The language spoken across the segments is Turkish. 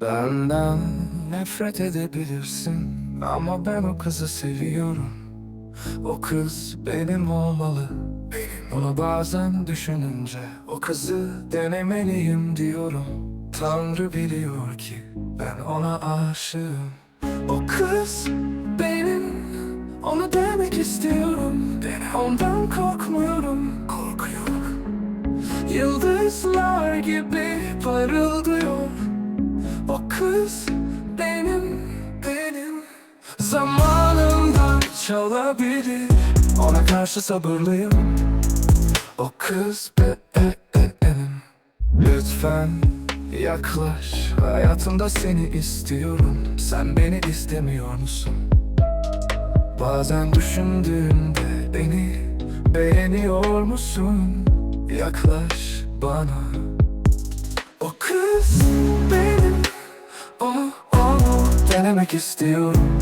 Benden nefret edebilirsin Ama ben o kızı seviyorum. O kız benim olmalı. Onu bazen düşününce O kızı denemeliyim diyorum. Tanrı biliyor ki ben ona aşığım. O kız benim Onu demek istiyorum. Ondan korkmuyorum. Korkuyorum. Yıldızlar gibi parıldıyor O kız benim, benim. Zamanımdan çalabilir Ona karşı sabırlıyım. O kız benim Lütfen yaklaş Hayatımda seni istiyorum. Sen beni istemiyor musun? Bazen düşündüğümde beni beğeniyor musun? Yaklaş bana. O kız benim denemek istiyorum.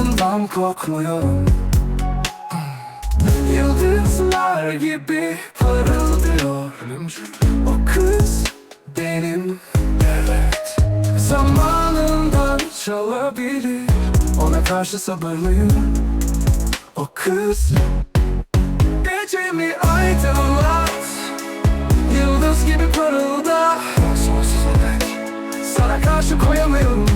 Ondan korkmuyorum. Yıldızlar gibi parıldıyor. O kız benim Evet. Zamanından çalabilir. Ona karşı sabırlıyım. O kız Gecemi aydınlat. Yıldız gibi parılda. Sana karşı koyamıyorum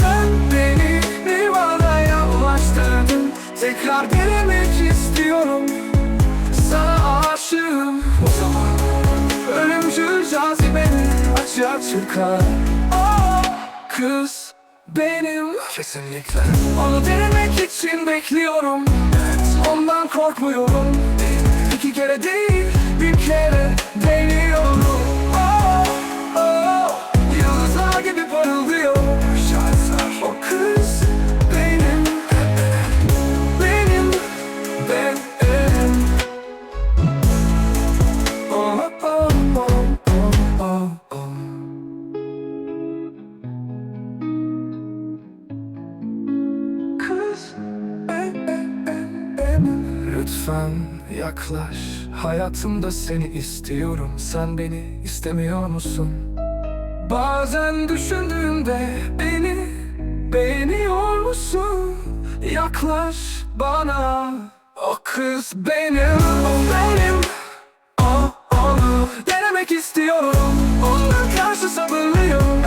Sen beni Nirvana'ya ulaştırdın. Tekrar denemek istiyorum. Sana aşığım. O zaman Ölümcül cazibeni açığa çıkar. O kız benim. Kesinlikle. Onu denemek için bekliyorum. Ondan korkmuyorum. İki kere değil bir kere deniyorum Lütfen yaklaş. Hayatımda seni istiyorum. Sen beni istemiyor musun? Bazen düşündüğümde beni beğeniyor musun? Yaklaş bana. O kız benim, o benim. O onu denemek istiyorum. Ondan karşı sabırlıyım